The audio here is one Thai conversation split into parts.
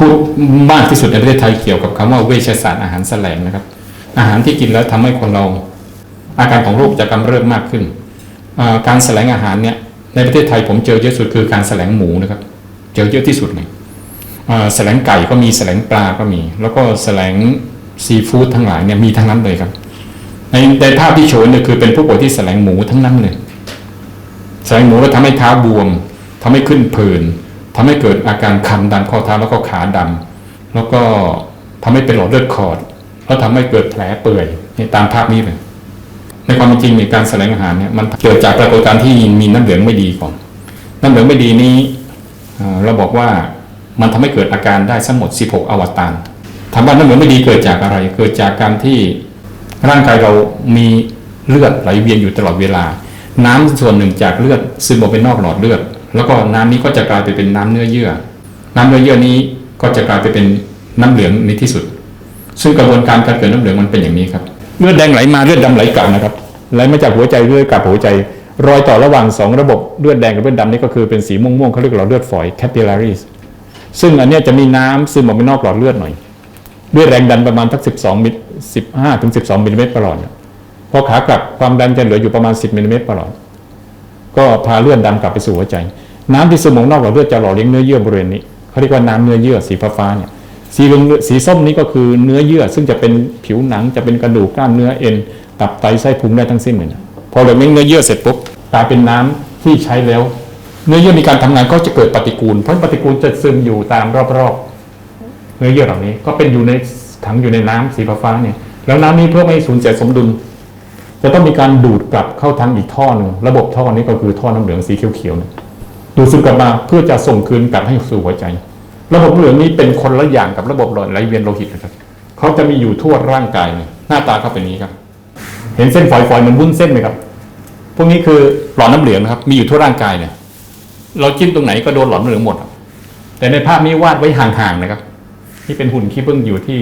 พูดมากที่สุดในประเทศไทยเกี่ยวกับคำว่าเวชศาสตร์อาหารแสลงนะครับ อาหารที่กินแล้วทำให้คนเราอาการของโรคจะกำเริบมากขึ้น การแสลงอาหารเนี่ยในประเทศไทยผมเจอเยอะสุดคือการแสลงหมูนะครับเจอเยอะที่สุดเลยแสลงไก่ก็มีแสลงปลาก็มี แล้วก็แสลงซีฟู้ดทั้งหลายเนี่ยมีทั้งนั้นเลยครับ ในในภาพที่โชว์เนี่ยคือเป็นผู้ป่วยที่แสลงหมูทั้งนั้นเลยแสลงหมูแล้วทำให้เท้าบวมทำให้ขึ้นผื่น ทำให้เกิดอาการคันดันข้อเท้าแล้วก็ขาดำแล้วก็ทำให้เป็นหลอดเลือดขอดแล้วทำให้เกิดแผลเปื่อยนี่ตามภาพนี้เลยในความจริงในการแสลงอาหารเนี่ยมันเกิดจากปรากฏการณ์ที่มีน้ำเหลืองไม่ดีก่อนน้ำเหลืองไม่ดีนี้เอ่เราบอกว่ามันทำให้เกิดอาการได้ทั้งหมด 16 อวตารถามว่าน้ำเหลืองไม่ดีเกิดจากอะไร เกิดจากการที่ร่างกายเรามีเลือดไหลเวียนอยู่ตลอดเวลา น้ำส่วนหนึ่งจากเลือดซึมออกไปนอกหลอดเลือด แล้วก็น้ำนี้ก็จะกลายไปเป็นน้ำเนื้อเยื่อ น้ำเนื้อเยื่อนี้ก็จะกลายไปเป็นน้ำเหลืองในที่สุด ซึ่งกระบวนการการเกิดน้ำเหลืองมันเป็นอย่างนี้ครับเลือดแดงไหลมาเลือดดำไหลกลับนะครับไหลมาจากหัวใจเลือดกลับหัวใจ รอยต่อระหว่างสองระบบเลือดแดงกับเลือดดำนี่ก็คือเป็นสีม่วงๆเขาเรียกหลอดเลือดฝอย capillaries ซึ่งอันนี้จะมีน้ำซึมออกไปนอกหลอดเลือดหน่อย ด้วยแรงดันประมาณทัก 12มิล15ถึง12มิลลิเมตรประหลอดพอขากลับความดันจะเหลืออยู่ประมาณ 10มิลลิเมตรประหลอดก็พาเลือดดันกลับไปสู่หัวใจ น้ำที่ซึมออกนอกหลอดเลือดจะหล่อเลี้ยงเนื้อเยื่อบริเวณนี้เขาเรียกว่าน้ำเนื้อเยื่อสีฟ้าเนี่ยสีเหลืองสีส้มนี้ก็คือเนื้อเยื่อ ซึ่งจะเป็นผิวหนังจะเป็นกระดูกกล้ามเนื้อเอ็นตับไตไส้พุงได้ทั้งสิ้นเลยนะพอเหลืองเนื้อเยื่อเสร็จปุ๊บกลายเป็นน้ำที่ใช้แล้ว เนื้อเยื่อมีการทำงานก็จะเกิดปฏิกูล เพราะปฏิกูลจะซึมอยู่ตามรอบๆเนื้อเยื่อเหล่านี้ก็เป็นอยู่ในถังอยู่ในน้ำสีฟ้าเนี่ยแล้วน้ำนี้เพื่อไม่ให้สูญเสียสมดุล จะต้องมีการดูดกลับเข้าทางอีกท่อหนึ่งระบบท่อนี้ก็คือท่อน้ำเหลืองสีเขียวๆเนี่ย ดูดซึมกลับมาเพื่อจะส่งคืนกลับให้สู่หัวใจ ระบบเหลืองนี้เป็นคนละอย่างกับระบบหลอดไหลเวียนโลหิตนะครับเขาจะมีอยู่ทั่วร่างกายหน้าตาเขาเป็นนี้ครับ เห็นเส้นฝอยๆเหมือนวุ้นเส้นไหมครับ พวกนี้คือหลอดน้ำเหลืองนะครับมีอยู่ทั่วร่างกายเนี่ยเราจิ้มตรงไหนก็โดนหลอดน้ำเหลืองหมด แต่ในภาพนี้วาดไว้ห่างๆนะครับนี่เป็นหุ่นขี้ผึ้งอยู่ที่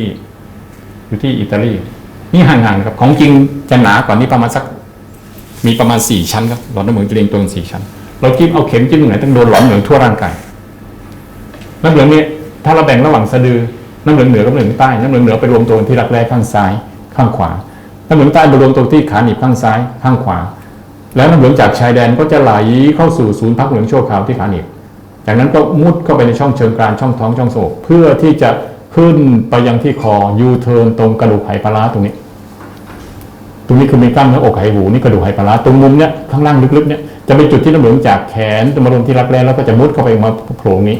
อยู่ที่อิตาลีนี่ห่างๆครับของจริงจะหนากว่านี้ประมาณสัก มีประมาณสี่ชั้นครับหลอดน้ำเหลืองจะเรียงตัวเป็นสี่ชั้น เราจิ้มเอาเข็มจิ้มตรงไหนต้องโดนหลอดน้ำเหลืองทั่วร่างกายน้ำเหลืองเนี่ยถ้าเราแบ่งระหว่างสะดือน้ำเหลืองเหนือกับน้ำเหลืองใต้น้ำเหลืองเหนือไปรวมตัวที่รักแร้ข้างซ้าย ข้างขวา น้ำเหลืองใต้ไปรวมตัวที่ขาหนีบข้างซ้าย ข้างขวา แล้วน้ำเหลืองจากชายแดนก็จะไหลเข้าสู่ศูนย์พักเหลืองชั่วคราวที่ขาหนีบจากนั้นก็มุดเข้าไปในช่องเชิงกรานช่องท้องช่องโศกเพื่อที่จะขึ้นไปยังที่คอยูเทิร์นตรงกระดูกไหปลาร้าตรงนี้ ตรงนี้คือมีกล้ามเนื้ออกไหหูนี่กระดูกไหปลาร้าตรงมุมเนี้ยข้างล่างลึกๆเนี่ยจะเป็นจุดที่น้ำเหลืองจากแขนจะมาลงที่รักแร้แล้วก็จะมุดเข้าไปมาโผล่นี้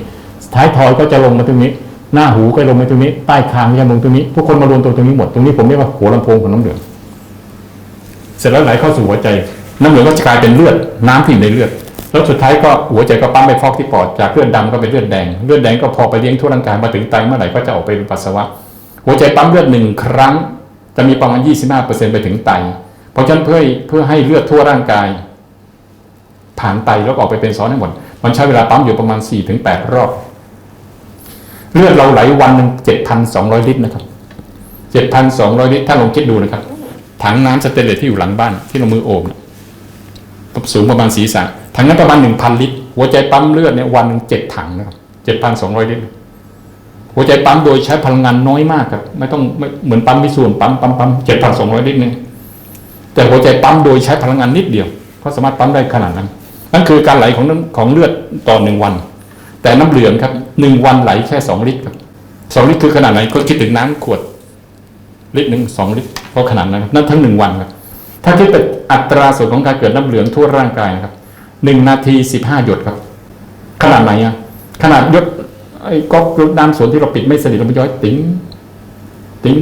ท้ายทอยก็จะลงมาตรงนี้ หน้าหูก็ลงมาตรงนี้ ใต้คางก็จะลงตรงนี้ ทุกคนมารวมตัวตรงนี้หมดตรงนี้ผมเรียกว่าหัวลำโพงของน้ำเหลืองเสร็จแล้วไหลเข้าสู่หัวใจ น้ำเหลืองก็จะกลายเป็นเลือดน้ำที่อยู่ในเลือดแล้วสุดท้ายก็หัวใจก็ปั๊มไปฟอกที่ปอดจากเลือดดำก็เป็นเลือดแดงเลือดแดงก็พอไปเลี้ยงทั่วร่างกายมาถึงไตเมื่อไหร่ก็จะออกไปเป็นปัสสาวะ หัวใจปั๊มเลือดหนึ่งครั้ง จะมีประมาณ 25%ไปถึงไต เพราะฉะนั้นเพื่อเพื่อให้เลือดทั่วร่างกาย ผ่านไตแล้วออกไปเป็นซอสทั้งหมด มันใช้เวลาปั๊มอยู่ประมาณ 4-8 รอบ เลือดเราไหลวันหนึ่ง7,200 ลิตรนะครับ 7,200 ลิตร ถ้าลองคิดดูนะครับ ถังน้ำสเตนเลสที่อยู่หลังบ้านที่เรามือโอบสูงประมาณศีรษะถังนั้นประมาณ 1,000 ลิตร หัวใจปั๊มเลือดเนี่ยวันหนึ่งเจ็ดถังนะครับ7,200 ลิตร หัวใจปั๊มโดยใช้พลังงานน้อยมากครับ ไม่ต้องไม่เหมือนปั๊มพิส่วนปั๊มปั๊มปั๊ม7,200ลิตรเนี่ยแต่หัวใจปั๊มโดยใช้พลังงานนิดเดียวก็สามารถปั๊มได้ขนาดนั้น นั่นคือการไหลของน้ำของเลือดต่อหนึ่งวัน แต่น้ำเหลืองครับหนึ่งวันไหลแค่สองลิตรครับสองลิตรคือขนาดไหนก็คิดถึงน้ำขวดลิตรหนึ่งสองลิตรก็ขนาดนั้นครับนั่นทั้งหนึ่งวันครับถ้าคิดเป็นอัตราส่วนของการเกิดน้ำเหลืองทั่วร่างกายนะครับหนึ่งนาทีสิบห้าหยดครับ ขนาดไหนอะขนาดยด ไอ้ก๊อกรดน้ำสวนที่เราปิดไม่สนิทเราไปย้อยติ๋งติ๋ง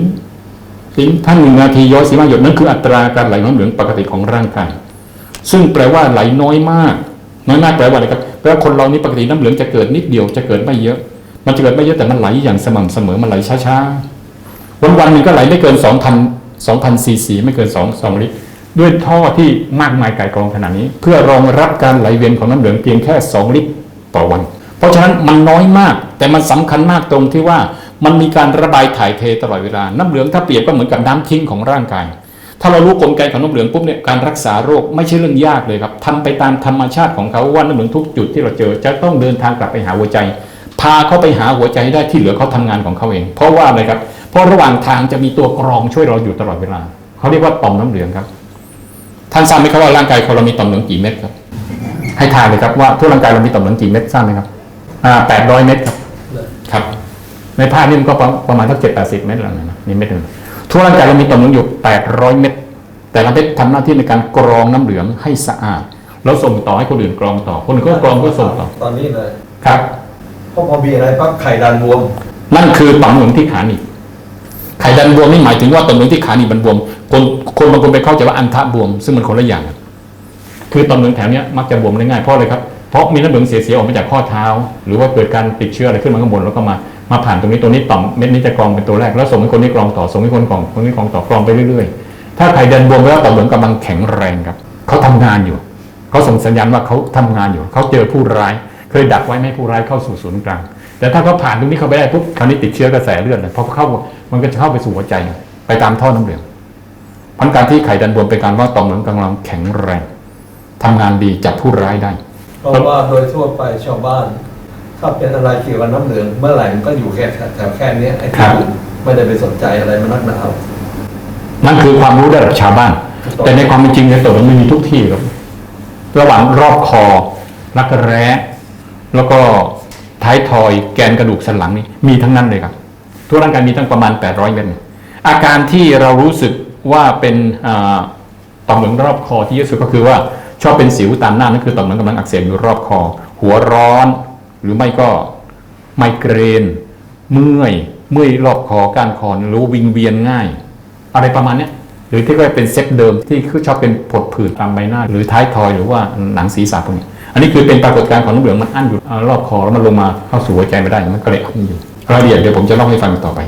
ติ๋งถ้านหนึ่งนาทีย้อยสิบห้าหยดนั่นคืออัตราการไหลน้ำเหลืองปกติของร่างกายซึ่งแปลว่าไหลน้อยมาก น้อยมากแปลว่าอะไรครับแปลว่าคนเรานี่ปกติน้ำเหลืองจะเกิดนิดเดียวจะเกิดไม่เยอะ มันจะเกิดไม่เยอะแต่มันไหลอย่างสม่ำเสมอมันไหลช้าๆวันวันหนึงก็ไหลไม่เกินสองพันสองพันซีซีไม่เกินสองสองลิตรด้วยท่อที่มากมายไก่กองขนาดนี้ เพื่อรองรับการไหลเวียนของน้ำเหลืองเพียงแค่สองลิตรต่อวัน เพราะฉะนั้นมันน้อยมาก แต่มันสำคัญมากตรงที่ว่ามันมีการระบายถ่ายเทตลอดเวลา น้ำเหลืองถ้าเปรียบก็เหมือนกับน้ำทิ้งของร่างกาย ถ้าเรารู้กลไกของน้ำเหลืองปุ๊บเนี่ยการรักษาโรคไม่ใช่เรื่องยากเลยครับทำไปตามธรรมชาติของเขาว่าน้ำเหลืองทุกจุดที่เราเจอจะต้องเดินทางกลับไปหาหัวใจภาเขาไปหาหัวใจได้ที่เหลือเขาทำงานของเขาเอง เพราะว่าอะไรครับ เพราะระหว่างทางจะมีตัวกรองช่วยเราอยู่ตลอดเวลาเขาเรียกว่าต่อมน้ำเหลืองครับท่านทราบไหมครับว่าร่างกายของเรามีต่อมเหลืองกี่เม็ดครับให้ทายเลยครับว่าทั่วร่างกายเรามีต่อมเหลืองกี่เม็ดทราบไหมครับ อ่าแปดร้อยเม็ดครับ ครับ ในภาพนี่มันก็ประประมาณสักเจ็ดแปดสิบเม็ดแล้วนะนี่เม็ดหนึ่งทั่วร่างกายเรามีต่อมเหลืองอยู่แปดร้อยเม็ดแต่ละเม็ดทำหน้าที่ในการกรองน้ำเหลืองให้สะอาด แล้วส่งต่อให้คนอื่นกรองต่อ คนอื่นก็กรองก็ส่งต่อ ตอนนี้เลยครับเพราะพอมีอะไรปั๊บไข่ดันบวม นั่นคือต่อมเหลืองที่ขาหนีบไขดันบวมนี่หมายถึงว่าต่อมเหลืองที่ขาหนีบมันบวม คนคนบางคนไปเข้าใจว่าอันทะบวม ซึ่งมันคนละอย่างกันคือต่อมเหลืองแถวเนี้ยมักจะบวมได้ง่ายเพราะอะไรครับ เพราะมีน้ำเหลืองเสียๆออกมาจากข้อเท้า หรือว่าเกิดการติดเชื้ออะไรขึ้นมาข้างบนแล้วก็มามาผ่านตรงนี้ตรงนี้ต่อมเม็ดนี้จะกรองเป็นตัวแรกแล้วส่งให้คนนี้กรองต่อส่งให้คนกรองคนนี้กรองต่อกรองไปเรื่อยๆ ถ้าไขดันบวมแล้วต่อมเหลืองกำลังแข็งแรงครับเขาทำงานอยู่เขาส่งสัญญาณว่าเขาทำงานอยู่เขาเจอผู้ร้าย เคยดักไว้ไม่ให้ผู้ร้ายเข้าสู่ศูนย์กลาง แต่ถ้าเขาผ่านตรงนี้เขาไปได้ปุ๊บคราวนี้ติดเชื้อกระแสเลือดเลยพอเข้ามันก็จะเข้าไปสู่หัวใจไปตามท่อน้ำเหลืองพราะการที่ไขดันบวมเป็นการว่าต่อมเหลืองกำลังแข็งแรงทำงานดีจับผู้ร้ายได้ เพราะว่าโดยทั่วไปชาวบ้าน ถ้าเป็นอะไรเกี่ยวกับน้ำเหลืองเมื่อไหร่มันก็อยู่แค่แถวแค่เนี้ยไอ้ครัที่บอื่นไม่ได้ไปสนใจอะไรมันนักหนานั่นคือความรู้ระดับชาวบ้านถูกต้องแต่ในความเป็นจริงเนี่ยต่อมเหลืองมันมีทุกที่ครับ ระหว่างรอบคอ รักแร้ แล้วก็ท้ายทอยแกนกระดูกสันหลังนี่มีทั้งนั้นเลยครับ ทั่วร่างกายมีตั้งประมาณ 800เม็ดเนี่ยอาการที่เรารู้สึกว่าเป็นอ่าต่อมเหลืองรอบคอที่เยอะสุดก็คือว่า ชอบเป็นสิวตามหน้านั่นคือต่อมเหลืองกำลังอักเสบอยู่รอบคอ หัวร้อน หรือไม่ก็ไมเกรน เมื่อยเมื่อยรอบคอกานคอหรือวิงเวียนง่าย อะไรประมาณนี้หรือที่เรียกเป็นเซตเดิมที่คือชอบเป็นผดผื่นตามใบหน้า หรือท้ายทอยหรือว่าหนังศีรษะพวกนี้อันนี้คือเป็นปรากฏการณ์ของน้ำเหลืองมันอั้นอยู่รอบคอแล้วมันลงมาเข้าสู่หัวใจไม่ได้มันก็เลยอั้นอยู่รายละเอียดเดี๋ยวผมจะเล่าให้ฟังต่อไป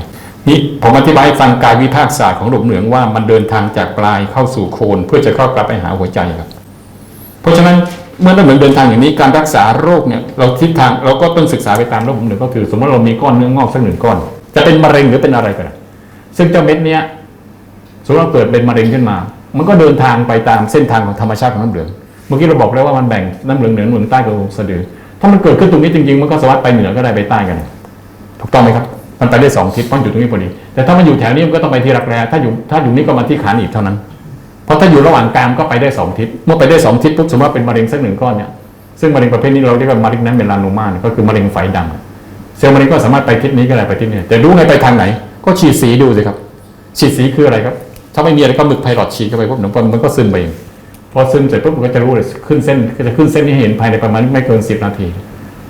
นี่ผมอธิบายฟังกายวิภาคศาสตร์ของน้ำเหลืองว่ามันเดินทางจากปลายเข้าสู่โคนเพื่อจะเข้ากลับไปหาหัวใจครับ เพราะฉะนั้นเมื่อน้ำเหลืองเดินทางอย่างนี้การรักษาโรคเนี่ยเราทิศทางเราก็ต้องศึกษาไปตามโรคน้ำเหลืองก็คือ สมมติเรามีก้อนเนื้องอกสักหนึ่งก้อน จะเป็นมะเร็งหรือเป็นอะไรก็ได้ซึ่งเจ้าเม็ดเนี้ยสมมติว่าเกิดเป็นมะเร็งขึ้นมา มันก็เดินทางไปตามเส้นทางของธรรมชาติของน้ำเหลืองเมื่อกี้เราบอกแล้วว่ามันแบ่งน้ำเหลืองเหนือเหลือใต้กับสะดือถ้ามันเกิดขึ้นตรงนี้จริงๆมันก็สามารถไปเหนือก็ได้ไปใต้กันถูกต้องไหมครับมันไปได้สองทิศเพราะอยู่ตรงนี้พอดีแต่ถ้ามันอยู่แถวนี้มันก็ต้องไปที่รักแร้ถ้าอยู่ถ้าอยู่นี่ก็มาที่ขาหนีบเท่านั้น เพราะถ้าอยู่ระหว่างกลางก็ไปได้สองทิศเมื่อไปได้สองทิศปุ๊บสมมติว่าเป็นมะเร็งสักหนึ่งก้อนเนี่ยซึ่งมะเร็งประเภทนี้เราเรียกว่ามะเร็งนั้นเมลานโนมานก็คือมะเร็งไฟดำเซลล์มะเร็งก็สามารถไปทิศนี้ก็ได้ไปทิศนี้แต่รู้ไงไปทางไหน ก็ฉีดสีดูสิครับ ฉีดสีคืออะไรครับ ถ้าไม่มีอะไรก็มึกไพลอตฉีดเข้าไปปุ๊บหนังมันก็ซึมไปเองพอซึมเสร็จปุ๊บมันก็จะรู้เลยขึ้นเส้นก็จะขึ้นเส้นนี้เห็นภายในประมาณไม่เกินสิบนาที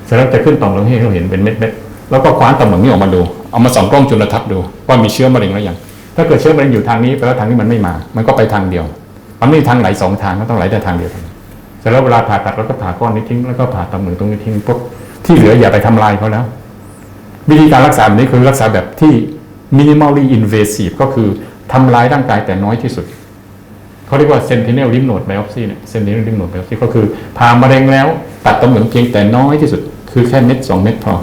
เสร็จแล้วจะขึ้นต่อมลงให้เราเห็นเป็นเม็ดๆแล้วก็คว้านต่อมเหลืองนี้ออกมาดูเอามาส่องกล้องจุลทรรศน์ดูว่ามีเชื้อมะเร็งหรือยัง ถ้าเกิดเชื้อมะเร็งอยู่ทางนี้แปลว่าทางนี้มันไม่มา มันก็ไปทางเดียว มันไม่มีทางไหลสองทางก็ต้องไหลแต่ทางเดียวกันเสร็จแล้วเวลาผ่าตัดเราก็ผ่าก้อนนี้ทิ้งแล้วก็ผ่าต่อมเหลืองตรงนี้ทิ้งปุ๊บที่เหลืออย่าไปทำลายเขาแล้ว วิธีการรักษาแบบนี้คือรักษาแบบที่ minimally invasive ก็คือทำลายร่างกายแต่น้อยที่สุดเขาเรียกว่า sentinel lymph node biopsy เนี่ย sentinel lymph node biopsy ก็คือผ่ามะเร็งแล้ว ตัดต่อมเหลืองเพียงแต่น้อยที่สุด คือแค่เม็ดสองเม็ดพอ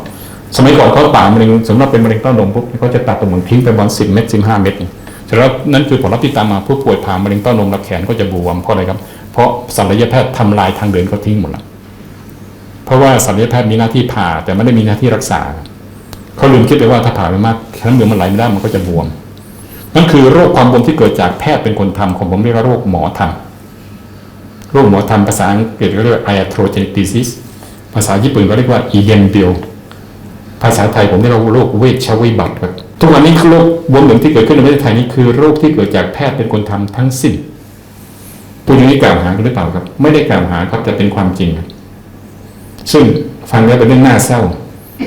สมัยก่อนเขาป่ามะเร็งสำหรับเป็นมะเร็งเต้านมปุ๊บเขาจะตัดต่อมเหลืองทิ้งไปประมาณสิบเม็ดสิบห้าเม็ดเองเสร็จแล้วนั่นคือผลลัพธ์ที่ตามมาผู้ป่วยผ่ามะเร็งเต้านมรับแขนก็จะบวมเพราะอะไรครับ เพราะศัลยแพทย์ทำลายทางเดินเขาทิ้งหมดแล้วเพราะว่าศัลยแพทย์มีหน้าที่ผ่าแต่ไม่ได้มีหน้าที่รักษาเขาลืมคิดไปว่าถ้าผ่าไปมากน้ำเหลืองมันไหลไม่ได้มันก็จะบวมนั่นคือโรคความบวมที่เกิดจากแพทย์เป็นคนทำของผมเรียกว่าโรคหมอทำโรคหมอทำภาษาอังกฤษก็เรียกว่า iatrogenic disease ภาษาญี่ปุ่นก็เรียกว่า e g e n b i l ภาษาไทยผมเรียกว่าโรคเวชวิบัติครับทุกวันนี้คือโรคบวมเหลืองที่เกิดขึ้นในประเทศไทยนี่คือโรคที่เกิดจากแพทย์เป็นคนทำทั้งสิ้นตัวนี้กล่าวหาหรือเปล่าครับ ไม่ได้กล่าวหาครับแต่เป็นความจริงครับซึ่งฟังแล้วเป็นเรื่องน่าเศร้า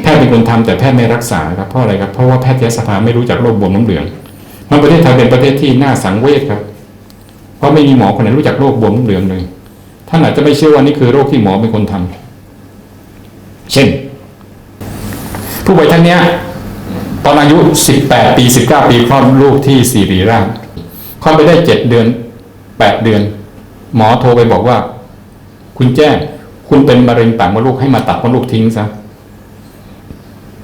แพทย์เป็นคนทำแต่แพทย์ไม่รักษาครับเพราะอะไรครับเพราะว่าแพทยสภาไม่รู้จักโรคบวมน้ำเหลืองมันประเทศไทยเป็นประเทศที่น่าสังเวชครับ เพราะไม่มีหมอคนไหนรู้จักโรคบวมน้ำเหลืองเลยท่านอาจจะไม่เชื่อว่านี่คือโรคที่หมอเป็นคนทำเช่น ผู้ป่วยท่านเนี้ยตอนอายุ 18 ปี 19 ปีคลอดลูกที่สิริราชคลอดไปได้ 7 เดือน 8 เดือน หมอโทรไปบอกว่า คุณแจ้งคุณเป็นมะเร็งปากมดลูกให้มาตัดมดลูกทิ้งซะ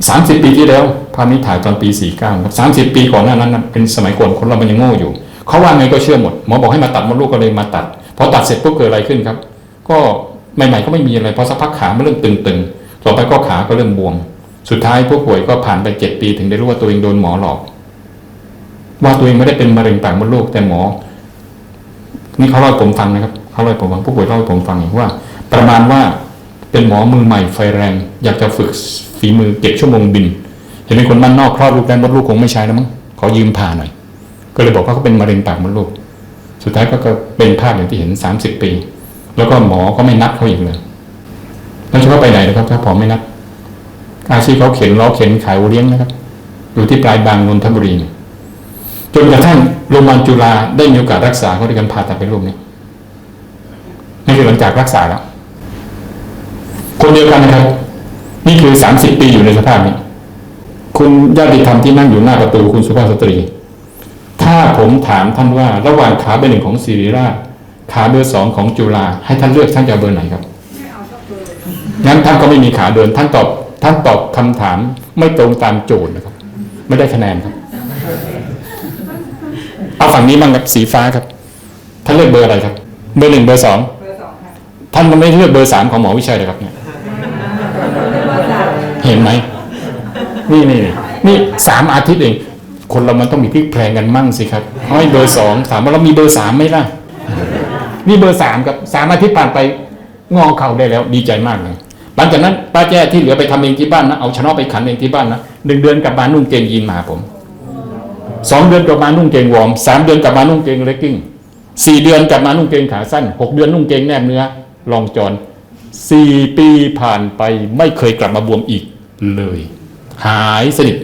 สามสิบปีที่แล้วภาพนี้ถ่ายตอนปีสี่เก้าครับสามสิบปีก่อนหน้านั้นเป็นสมัยก่อนคนเรามันยังโง่อยู่ เขาว่าไงก็เชื่อหมด หมอบอกให้มาตัดมดลูกก็เลยมาตัด พอตัดเสร็จปุ๊บเกิดอะไรขึ้นครับ ก็ใหม่ๆก็ไม่มีอะไร พอสักพักขามันเริ่มตึงๆ ต่อไปก็ขาก็เริ่มบวม สุดท้ายผู้ป่วยก็ผ่านไปเจ็ดปีถึงได้รู้ว่าตัวเองโดนหมอหลอก ว่าตัวเองไม่ได้เป็นมะเร็งปากมดลูกแต่หมอ นี่เขาเล่าผมฟังนะครับเขาเล่าผมฟังผู้ป่วยเล่าให้ผมฟังว่า ประมาณว่าเป็นหมอมือใหม่ไฟแรง อยากจะฝึกฝีมือเก็บชั่วโมงบิน เห็นเป็นคนบ้านนอกคลอดลูกได้มดลูกคงไม่ใช้แล้วมั้งขอยืมผ่าหน่อย ก็เลยบอกว่าเขาเป็นมะเร็งปากมดลูก สุดท้ายก็เป็นภาพอย่างที่เห็นสามสิบปี แล้วก็หมอก็ไม่นัดเขาอีกเลยนั่นเขาไปไหนนะครับถ้าพอไม่นัด อาชีพเขาเข็นล้อเข็นขายโอเลี้ยงนะครับ อยู่ที่ปลายบางนนทบุรีเนี่ยจนกระทั่งโรงพยาบาลจุฬาได้มีโอกาสรักษาเขาด้วยการผ่าตัดเป็นรูปนี้นี่คือหลังจากรักษาแล้ว คนเดียวกันนะครับ นี่คือสามสิบปีอยู่ในสภาพนี้ คุณญาติธรรมที่นั่งอยู่หน้าประตูคุณสุภาพสตรี ถ้าผมถามท่านว่า ระหว่างขาเบอร์หนึ่งของศิริราชขาเบอร์สองของจุฬาให้ท่านเลือกท่านจะเบอร์ไหนครับไม่เอาสักเบอร์งั้นท่านก็ไม่มีขาเดินท่านตอบ ท่านตอบคำถามไม่ตรงตามโจทย์นะครับ ไม่ได้คะแนนครับ เอาฝั่งนี้บ้างครับสีฟ้าครับ ท่านเลือกเบอร์อะไรครับ เบอร์หนึ่งเบอร์สองเบอร์สองค่ะท่านไม่เลือกเบอร์สามของหมอวิชัยเลยครับเนี่ยเห็นไหมนี่นี่นี่สามอาทิตย์เอง คนเรามันต้องมีพลิกแพลงกันมั่งสิครับเอาให้เบอร์สองถามว่าเรามีเบอร์สามไหมล่ะนี่เบอร์สามครับสามอาทิตย์ผ่านไปงอเข่าได้แล้ว ดีใจมากเลย หลังจากนั้นป้าแจ้ที่เหลือไปทำเองที่บ้านนะเอาชนะไปขันเองที่บ้านนะหนึ่งเดือนกลับมานุ่งเกงยีนมาหาผมสองเดือนกลับมานุ่งเกงวอร์มสามเดือนกลับมานุ่งเกงเลกกิ้งสี่เดือนกลับมานุ่งเกงขาสั้นหกเดือนนุ่งเกงแนบเนื้อลองจอนสี่ปีผ่านไปไม่เคยกลับมาบวมอีกเลย หายสนิท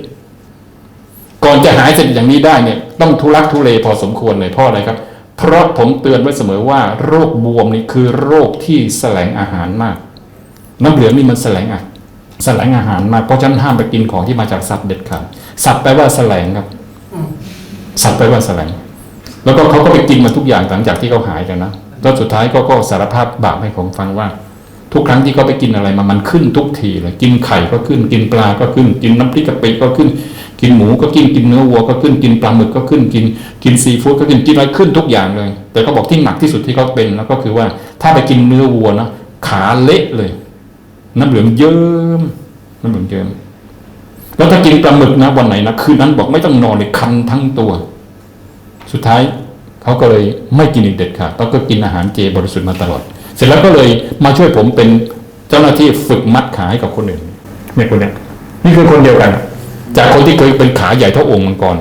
ก่อนจะหายสนิทอย่างนี้ได้เนี่ย ต้องทุลักทุเลพอสมควรเลยเพราะอะไรครับ เพราะผมเตือนไว้เสมอว่า โรคบวมนี่คือโรคที่แสลงอาหารมาก น้ำเหลืองนี่มันแสลงอะแสลงอาหารมาเพราะฉะนั้นห้ามไปกินของที่มาจากสัตว์เด็ดขาดสัตว์แปลว่าแสลงครับสัตว์แปลว่าแสลง แล้วก็เขาก็ไปกินมาทุกอย่างหลังจากที่เขาหายกันนะแล้วสุดท้ายก็ก็สารภาพบาปให้ผมฟังว่า ทุกครั้งที่เขาไปกินอะไรมามันขึ้นทุกทีเลยกินไข่ก็ขึ้น กินปลาก็ขึ้น กินน้ำพริกกะปิก็ขึ้น กินหมูก็กินกินเนื้อวัวก็ขึ้นกินปลาหมึกก็ขึ้นกิน กินซีฟู้ดก็ขึ้นกินอะไรขึ้นทุกอย่างเลย แต่เขาบอกที่หนักที่สุดที่เขาเป็นแล้วก็คือว่าถ้าไปกินเนื้อวัวนะขาเละเลย น้ำเหลืองเยิ้มน้ำเหลืองเยิ้มแล้วถ้ากินปลาหมึกนะวันไหนนะคืนนั้นบอกไม่ต้องนอนเลยคันทั้งตัว สุดท้ายเขาก็เลยไม่กินอีกเด็ดขาดแล้วก็กินอาหารเจบริสุทธิ์มาตลอด เสร็จแล้วก็เลยมาช่วยผมเป็นเจ้าหน้าที่ฝึกมัดขาให้กับคนอื่นเนี่ยคนเนี้ยนี่คือคนเดียวกัน จากคนที่เคยเป็นขาใหญ่เท่าองค์มังกร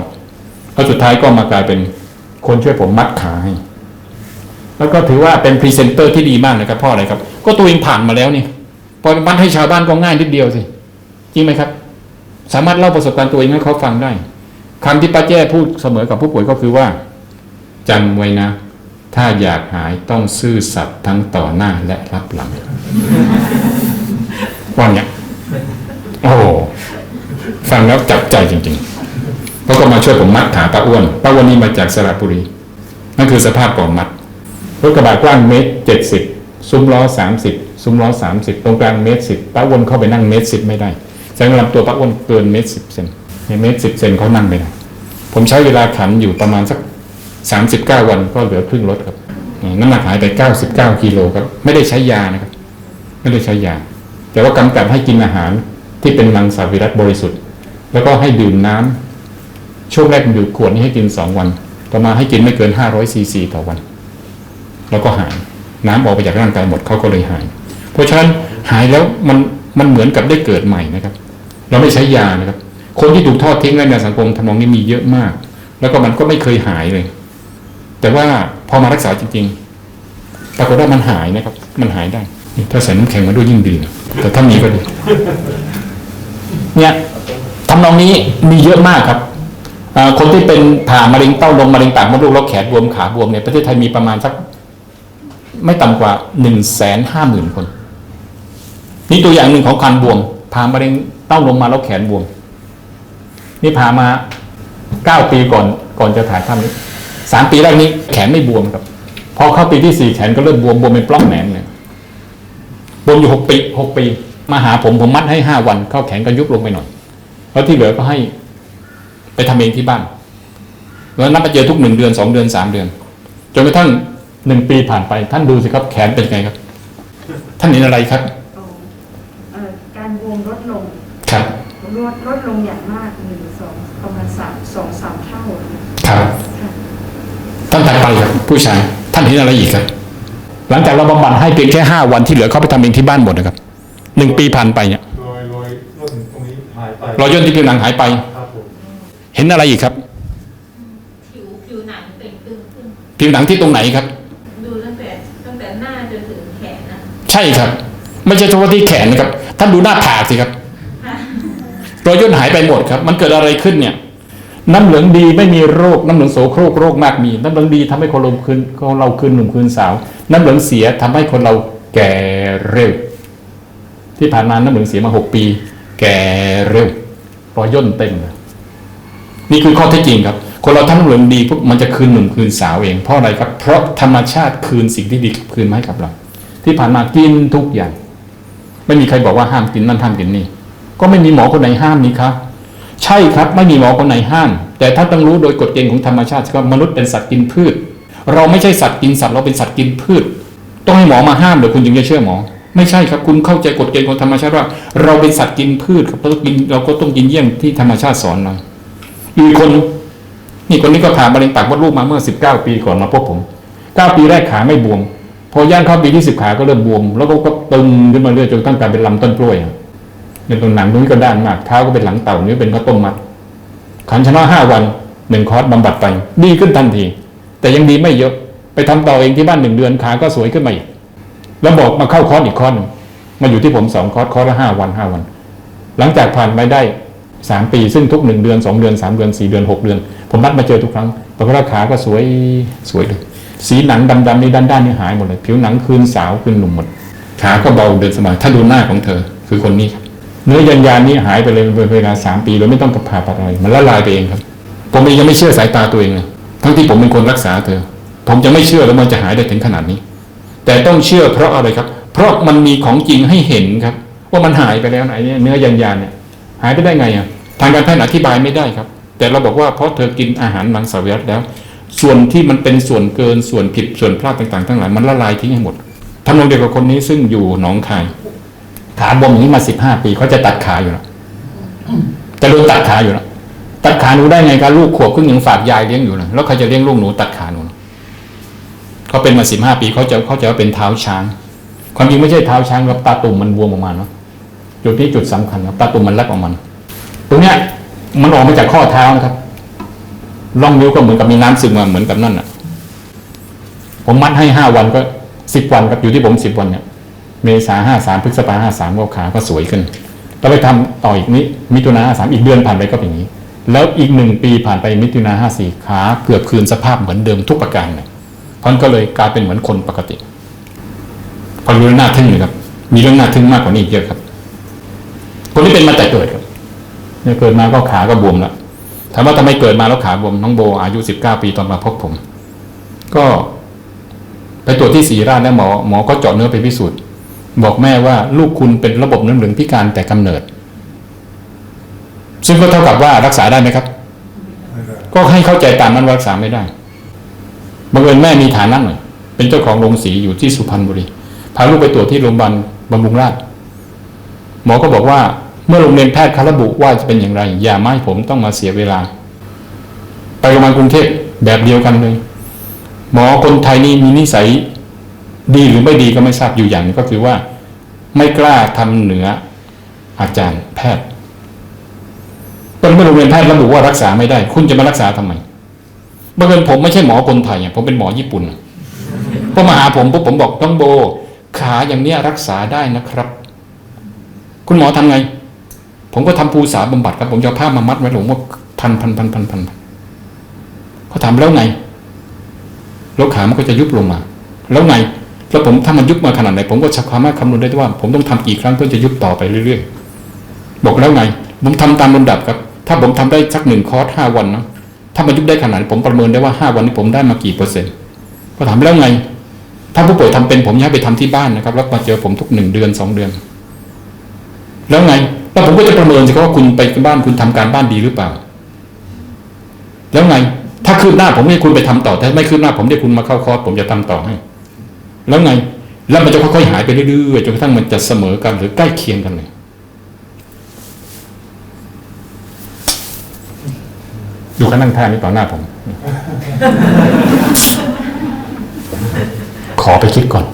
แล้วสุดท้ายก็มากลายเป็นคนช่วยผมมัดขาให้แล้วก็ถือว่าเป็นพรีเซนเตอร์ที่ดีมากนะครับเพ่ออะไรครับ ก็ตัวเองผ่านมาแล้วนี่ พอมัดให้ชาวบ้านก็ง่ายนิดเดียวสิจริงไหมครับ สามารถเล่าประสบการณ์ตัวเองให้เขาฟังได้คำที่ป้าแจ้พูดเสมอกับผู้ป่วยก็คือว่าจำไว้นะ ถ้าอยากหายต้องซื่อสัตย์ทั้งต่อหน้าและรับหลังว่าเนี้ยโอ้ฟังแล้วจับใจจริงๆเขาก็มาช่วยผมมัดขาป้าอ้วนป้าอ้วนนี่มาจากสระบุรีนั่นคือสภาพก่อนมัดรถกระบะกว้างเมตรเจ็ดสิบซุ้มล้อสามสิบ ซุ้มล้อยสามสิบตรงกลางเมตรสิบป้าอ้วนเข้าไปนั่งเมตรสิบไม่ได้แสดงว่าลำตัวป้าอ้วนเกินเมตรสิบเซนในเมตรสิบเซนเขานั่งไม่ได้ผมใช้เวลาขันอยู่ประมาณสักสามสิบเก้าวันก็เหลือครึ่งรถครับน้ำหนักหายไปเก้าสิบเก้ากิโลครับไม่ได้ใช้ยานะครับ ไม่ได้ใช้ยา แต่ว่ากำกับให้กินอาหารที่เป็นมังสวิรัตบริสุทธิ์ แล้วก็ให้ดื่มน้ำช่วงแรกดื่มขวดนี้ให้กินสองวัน ต่อมาให้กินไม่เกินห้าร้อยซีซีต่อวัน แล้วก็หายน้ำออกไปจากร่างกายหมดเขาก็เลยหาย เพราะฉะนั้นหายแล้วมันมันเหมือนกับได้เกิดใหม่นะครับ เราไม่ใช้ยานะครับ คนที่ถูกทอดทิ้งไว้ในสังคมทำนองนี้มีเยอะมาก แล้วก็มันก็ไม่เคยหายเลย แต่ว่าพอมารักษาจริง ๆ ปรากฏว่ามันหายนะครับ มันหายได้ ถ้าใส่น้ำแข็งมาด้วยยิ่งดีนะแต่ถ้ามีก็ดี เนี่ยทำนองนี้มีเยอะมากครับคนที่เป็นผ่ามะเร็งเต้านมมะเร็งปากมดลูกแล้วแขนบวมขาบวมเนี่ยประเทศไทยมีประมาณสักไม่ต่ำกว่าหนึ่งแสนห้าหมื่นคน นี่ตัวอย่างหนึ่งของการบวมผ่ามะเร็งเต้านมมาแล้วแขนบวม นี่ผ่ามาเก้าปีก่อนก่อนจะถ่ายทำนี้สามปีแรกนี้แขนไม่บวมครับ พอเข้าปีที่สี่แขนก็เริ่มบวมบวมเป็นปล้องแหนนเลยบวมอยู่หกปีหกปี มาหาผมผมมัดให้ห้าวัน เข้าแขนก็ยุบลงไปหน่อย แล้วที่เหลือก็ให้ ไปทำเองที่บ้าน แล้วนัดมาเจอทุกหนึ่งเดือนสองเดือนสามเดือนจนกระทั่งหนึ่งปีผ่านไป ท่านดูสิครับ แขนเป็นไงครับ ท่านเห็นอะไรครับ เอาเอ่อการบวม ลดลงครับลดลดลงอย่างมากหนึ่งสองประมาณสามสองสามเท่าค่ะครับค่ะท่านถัดไปครับผู้ชายท่านเห็นอะไรอีกครับ หลังจากเราบำบัดให้เพียงแค่ห้าวันที่เหลือเขาไปทำเองที่บ้านหมดนะครับหนึ่งปีผ่านไปเนี่ยโรยโรยร่นตรงนี้หายไปรอยย่นที่ผิวหนังหายไปครับผมเห็นอะไรอีกครับ ผิวผิวหนังเป็นตึงขึ้น ผิวหนังที่ตรงไหนครับ ดูตั้งแต่ตั้งแต่หน้าจนถึงแขนนะ ใช่ครับ ไม่ใช่เฉพาะที่แขนนะครับ ท่านดูหน้าผากสิครับร อยย่นหายไปหมดครับ มันเกิดอะไรขึ้นเนี่ย น้ำเหลืองดีไม่มีโรค น้ำเหลืองโสโครกโรคมากมี น้ำเหลืองดีทำให้คนเราคืนคนเราคืนหนุ่มคืนสาว น้ำเหลืองเสียทำให้คนเราแก่เร็ว ที่ผ่านมาน้ำเหลืองเสียมาหกปี แก่เร็วรอยย่นเต็มเลยนี่คือข้อเท็จจริงครับ คนเราทั้งน้ำเหลืองดีปุ๊บมันจะคืนหนุ่มคืนสาวเอง เพราะอะไรครับ เพราะธรรมชาติคืนสิ่งที่ดีคืนมาให้กับเรา ที่ผ่านมากินทุกอย่าง ไม่มีใครบอกว่าห้ามกินนั่นห้ามกินนี่ ก็ไม่มีหมอคนไหนห้ามนี่ครับใช่ครับไม่มีหมอคนไหนห้าม แต่ถ้านต้องรู้โดยกฎเกณฑ์ของธรรมชาติว่ามนุษย์เป็นสัตว์กินพืช เราไม่ใช่สัตว์กินสัตว์เราเป็นสัตว์กินพืช ต้องให้หมอมาห้ามเดี๋ยวคุณจึงจะเชื่อหมอ ไม่ใช่ครับคุณเข้าใจกฎเกณฑ์ของธรรมชาติว่า เราเป็นสัตว์กินพืชครับเราต้องกินเราก็ต้องกินเยี่ยงที่ธรรมชาติสอนเราอีกคนนี่คนนี้ก็ผ่ามะเร็งปากมดลูกมาเมื่อ 19 ปีก่อนมาพบผม 9 ปีแรกขาไม่บวม พอย่างเข้าปีที่10ขาก็เริ่มบวม แล้วก็ตึงขึ้นมาเรื่อยจนตั้งกลายเป็นลำต้นกล้วย ในตรงหนังตรงนี้ก็ด้านมากเท้าก็เป็นหลังเต่านี้วเป็นข้าวต้มมัดขันชนะห้าวันหนึ่งคอร์สบำบัดไปดีขึ้นทันที แต่ยังดีไม่เยอะไปทำต่อเองที่บ้านหนึ่งเดือนขาก็สวยขึ้นมาอีกแล้วบอกมาเข้าคอร์สอีกคอร์สมาอยู่ที่ผมสองคอร์สคอร์สละห้าวันห้าวัน หลังจากผ่านไปได้สามปี ซึ่งทุกหนึ่งเดือนสองเดือนสามเดือนสี่เดือนหกเดือน ผมนัดมาเจอทุกครั้งปรากฏว่าขาก็สวยสวยเลยสีหนังดำๆนี่ด้านๆนี่หายหมดเลย ผิวหนังคืนสาวคืนหนุ่มหมดขาก็เบาเดินสบายถ้าดูหน้าของเธอ คือคนนี้ เนื้อยันยานนี่หายไปเลยเป็นเวลาสามปีโดยไม่ต้องกับผ่าตัดอะไร มันละลายไปเองครับ ผมเองยังไม่เชื่อสายตาตัวเองเลยทั้งที่ผมเป็นคนรักษาเธอ ผมจะไม่เชื่อแล้วมันจะหายได้ถึงขนาดนี้ แต่ต้องเชื่อเพราะอะไรครับ เพราะมันมีของจริงให้เห็นครับ ว่ามันหายไปแล้วไหนเนี่ยเนื้อยันยานเนี่ยหายไปได้ไงอะทางการแพทย์อธิบายไม่ได้ครับ แต่เราบอกว่าเพราะเธอกินอาหารมังสวิรัตแล้ว ส่วนที่มันเป็นส่วนเกินส่วนผิดส่วนพลาดต่างๆทั้งหลายมันละลายทิ้งให้หมดทำนองเดียวกับคนนี้ซึ่งอยู่หนองคาย ขาบวมอย่างนี้มาสิบห้าปีเขาจะตัดขาอยู่แล้วจะโดนตัดขาอยู่แล้วตัดขาหนูได้ไงการลูกขวบครึ่งยังฝากยายเลี้ยงอยู่นะแล้วใครจะเลี้ยงลูกหนูตัดขาหนูล่ะเขาเป็นมาสิบห้าปีเขาจะเขาจะว่าเป็นเท้าช้าง ความจริงไม่ใช่เท้าช้างครับตาตุ่มมันบวมออกมาเนาะจุดนี้จุดสำคัญครับตาตุ่มมันแลบออกมาตรงเนี้ยมันออกมาจากข้อเท้านะครับร่องนิ้วก็เหมือนกับมีน้ำซึมมาเหมือนกับนั่นอะ ผมมัดให้ห้าวันก็สิบวันครับอยู่ที่ผมสิบวันเนี่ย เมษาห้าสามพฤษภาห้าสามก็ขาก็สวยขึ้นเราไปทำต่ออีกนี้มิถุนาห้าสามอีกเดือนผ่านไปก็เป็นอย่างนี้ แล้วอีกหนึ่งปีผ่านไปมิถุนาห้าสี่ขาเกือบคืนสภาพเหมือนเดิมทุกประการเลยพันก็เลยกลายเป็นเหมือนคนปกติ พอรู้แล้วน่าทึ่งเลยครับ มีเรื่องหน่าทึ่งมากกว่านี้อีกเยอะครับ คนที่เป็นมาแต่เกิดครับเนี่ยเกิดมาก็ขาก็บวมแล้วถามว่าทำไมเกิดมาแล้วขาบวมน้องโบ อายุสิบเก้าปีตอนมาพบผม ก็ไปตรวจที่ศรีราชแล้วหมอหมอก็เจาะเนื้อไปพิสูจน์ บอกแม่ว่าลูกคุณเป็นระบบน้ำเหลืองพิการแต่กำเนิด ซึ่งก็เท่ากับว่ารักษาได้ไหมครับไม่ได้ก็ให้เข้าใจตามนั้นว่ารักษาไม่ได้บังเอิญแม่มีฐานะหน่อยเป็นเจ้าของโรงสีอยู่ที่สุพรรณบุรีพาลูกไปตรวจที่โรงพยาบาลบำรุงราษฎร์หมอก็บอกว่าเมื่อโรงเรียนแพทย์เขาระบุว่าจะเป็นอย่างไร อย่ามาให้ผมต้องมาเสียเวลา ไปโรงพยาบาลกรุงเทพแบบเดียวกันเลย หมอคนไทยนี่มีนิสัย ดีหรือไม่ดีก็ไม่ทราบอยู่อย่างนึงก็คือว่า ไม่กล้าทำเหนืออาจารย์แพทย์ตอนเมื่อโรงเรียนแพทย์ระบุว่ารักษาไม่ได้ คุณจะมารักษาทำไมบังเอิญผมไม่ใช่หมอคนไทยอะผมเป็นหมอญี่ปุ่นพอมาหาผมปุ๊บผมบอกต้องโบ ขาอย่างเนี้ยรักษาได้นะครับ คุณหมอทำไง ผมก็ทำภูสาบำบัดครับ ผมจะเอาผ้ามามัดไว้หลวงว่าพันพันพันพันพันเขาถามแล้วไงแล้วขามันก็จะยุบลงมา แล้วไง แล้วผมถ้ามันยุบมาขนาดไหนผมก็สามารถคำนวณได้ว่า ผมต้องทำกี่ครั้งเพื่อจะยุบต่อไปเรื่อยๆ บอกแล้วไง ผมทำตามลำดับครับ ถ้าผมทำได้สักหนึ่งคอร์สห้าวันนะถ้ามันยุบได้ขนาดผมประเมินได้ว่าห้าวันนี้ผมได้มากี่เปอร์เซ็นต์ก็ถามแล้วไง ถ้าผู้ป่วยทำเป็นผมย้ายไปทำที่บ้านนะครับ แล้วมาเจอผมทุกหนึ่งเดือนสองเดือน แล้วไงแล้วผมก็จะประเมินสิครับว่าคุณไปบ้านคุณทำการบ้านดีหรือเปล่า แล้วไง ถ้าคืบหน้าผมให้คุณไปทำต่อ ถ้าไม่คืบหน้า ผมเรียกคุณมาเข้าคอร์สผมจะทำต่อให้ แล้วไง แล้วมันจะค่อยๆหายไปเรื่อยๆจนกระทั่งมันจะเสมอกันหรือใกล้เคียงกันเลยดูเขานั่งท่านี้ต่อหน้าผม ขอไปคิดก่อน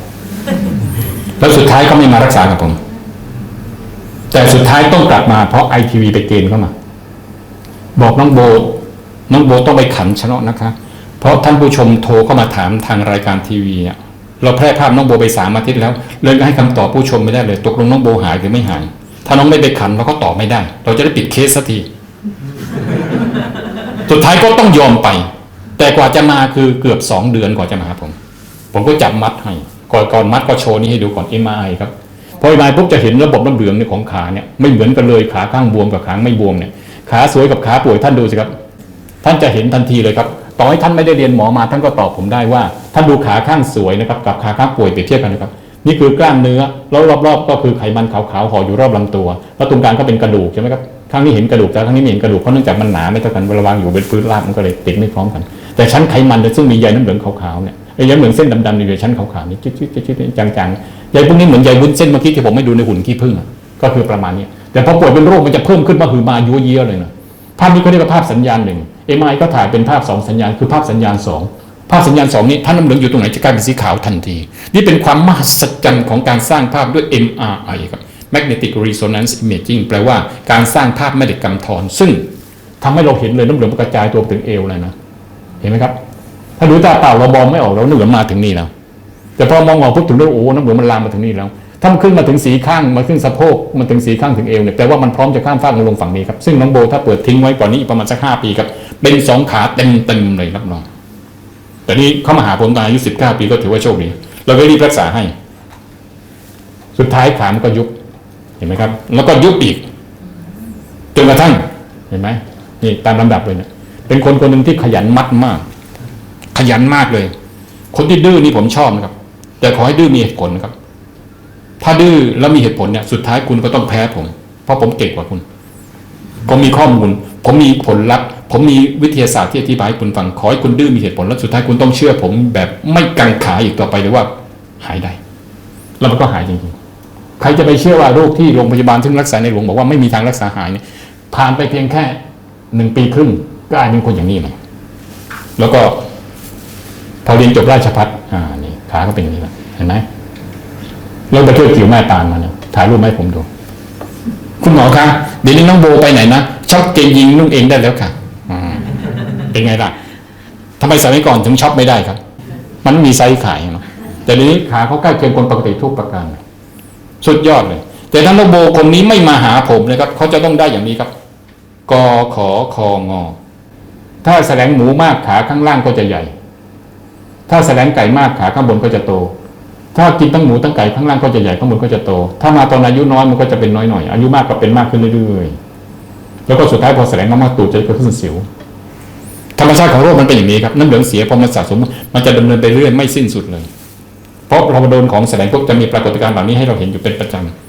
แล้วสุดท้ายก็ไม่มารักษากับผม แต่สุดท้ายต้องกลับมาเพราะไอทีวีไปเกณฑ์เข้ามา บอกน้องโบ น้องโบต้องไปขันชนะนะคะ เพราะท่านผู้ชมโทรเข้ามาถามทางรายการทีวีอะ เราแพร่ภาพน้องโบไปสามอาทิตย์แล้วเลยให้คำตอบผู้ชมไม่ได้เลย ตกลงน้องโบหายหรือไม่หาย ถ้าน้องไม่ไปขันเราก็ตอบไม่ได้ เราจะได้ปิดเคสสักทีสุดท้ายก็ต้องยอมไป แต่กว่าจะมาคือเกือบสองเดือนกว่าจะมาผม ผมก็จับมัดให้ ก่อนก่อนมัดก็โชว์นี่ให้ดูก่อน MRI ครับพอ MRI ปุ๊บจะเห็นระบบน้ำเหลืองเนี่ยของขาเนี่ยไม่เหมือนกันเลยขาข้างบวมกับขาไม่บวมเนี่ยขาสวยกับขาป่วยท่านดูสิครับ ท่านจะเห็นทันทีเลยครับ ต่อให้ท่านไม่ได้เรียนหมอมาท่านก็ตอบผมได้ว่า ท่านดูขาข้างสวยนะครับกับขาข้างป่วยเปรียบเทียบกันนะครับนี่คือกล้ามเนื้อแล้วรอบๆ ก็คือไขมันขาวๆห่ออยู่รอบลำตัวแล้วตรงกลางก็เป็นกระดูกใช่ไหมครับข้างนี้เห็นกระดูกแต่ข้างนี้ไม่เห็นกระดูกเพราะเนื่องจากมันหนาไม่เท่ากันเวลาวางอยู่บนพื้นราบมันก็เลยติดไม่พร้อมกัน แต่ชั้นไขมันที่ซึ่งมีใยน้ำเหลืองขาวๆเนี่ยไอ้ใยน้ำเหลืองเส้นดำๆอยู่ในชั้นขาวๆนี่จิ๊ดๆจางๆใยพวกนี้เหมือนใยวุ้นเส้นเมื่อกี้ที่ผมไม่ดูในหุ่นขี้ผึ้งก็คือประมาณนี้แต่พอป่วยเป็นโรคมันจะเพิ่มขึ้นมาหือมายั่วเยี้ยเลยนะภาพนี้เขาเรียกว่าภาพสัญญาณหนึ่ง เอ็มไอก็ถ่ายเป็นภาพสองสัญญาณ คือภาพสัญญาณสองภาพสัญญาณสองนี้ถ้าน้ำเหลืองอยู่ตรงไหนจะกลายเป็นสีขาวทันที นี่เป็นความมหัศจรรย์ของการสร้างภาพด้วย MRI ครับ Magnetic Resonance Imaging แปลว่าการสร้างภาพแม่เหล็กกำธรซึ่งทำให้เราเห็นเลยน้ำเหลืองกระจายตัวถึงเอวเลยนะ เห็นไหมครับ ถ้าดูตาเปล่าเรามองไม่ออกเราน้ำเหลืองมาถึงนี่แล้วแต่พอมองออกปุ๊บถึงเรื่องโอ้น้ำเหลืองมันลามมาถึงนี่แล้วถ้ามันขึ้นมาถึงสีข้างมาขึ้นสะโพกมันถึงสีข้างถึงเอวเนี่ยแปลว่ามันพร้อมจะข้ามฟากลงฝั่งนี้ครับซึ่งน้องโบถ้าเปิดทิ้งไว้ก่อนนี้ประมาณสักห้าปีครับ เป็นสองขาเต็มเต็มๆเลยรับรองแต่นี่เขามาหาผมตอนอายุสิบเก้าปีก็ถือว่าโชคดีเราก็รีบรักษาให้ สุดท้ายขามันก็ยุบเห็นไหมครับ แล้วก็ยุบอีกจนกระทั่งเห็นไหมนี่ตามลำดับเลยเนี่ยเป็นคนคนหนึ่งที่ขยันมัดมาก ขยันมากเลย คนที่ดื้อนี่ผมชอบนะครับ แต่ขอให้ดื้อมีเหตุผลนะครับ ถ้าดื้อแล้วมีเหตุผลเนี่ย สุดท้ายคุณก็ต้องแพ้ผม เพราะผมเก่งกว่าคุณ ผมมีข้อมูล ผมมีผลลัพธ์ ผมมีวิทยาศาสตร์ที่อธิบายให้คุณฟัง ขอให้คุณดื้อมีเหตุผลแล้วสุดท้ายคุณต้องเชื่อ ผมแบบไม่กังขาอีกต่อไปเลยว่า หายได้ แล้วมันก็หายจริงๆ ใครจะไปเชื่อว่าโรคที่โรงพยาบาลซึ่งรักษาในหลวงบอกว่าไม่มีทางรักษาหายเนี่ยผ่านไปเพียงแค่หนึ่งปีครึ่งก็กลายเป็นคนอย่างนี้เลยแล้วก็พอเรียนจบราชพัฒอ่านี่ขาก็เป็นอย่างนี้แหละเห็นไหมเราไปเที่ยวกิ่วแม่ตาลมาเนี่ยถ่ายรูปให้ผมดู คุณหมอคะเดี๋ยวนี้น้องโบไปไหนนะ ช็อปเกงยิงนุ่งเองได้แล้วค่ะเป็นไงล่ะทำไมสมัยก่อนถึงช็อปไม่ได้ครับ มันมีไซส์ขายเนาะแต่ทีนี้ขาเขาใกล้เคียงคนปกติทุกประการสุดยอดเลย แต่ถ้าน้งโบคนนี้ไม่มาหาผมเลยครับ เขาจะต้องได้อย่างนี้ครับกอขอคองอ ถ้าแสลงหมูมากขาข้างล่างก็จะใหญ่ ถ้าแสลงไก่มากขาข้างบนก็จะโต ถ้ากินทั้งหมูทั้งไก่ข้างล่างก็จะใหญ่ข้างบนก็จะโต ถ้ามาตอนอายุน้อยมันก็จะเป็นน้อยหน่อย อายุมากก็เป็นมากขึ้นเรื่อยๆ แล้วก็สุดท้ายพอแสลงมากๆตูดจะขึ้นสิวธรรมชาติของโรคมันเป็นอย่างนี้ครับน้ำเหลืองเสียพอมันสะสมมันจะดำเนินไปเรื่อยไม่สิ้นสุดเลย เพราะเราโดนของแสลงพวกจะมีปรากฏการณ์แบบนี้ให้เราเห็นอยู่เป็นประจำ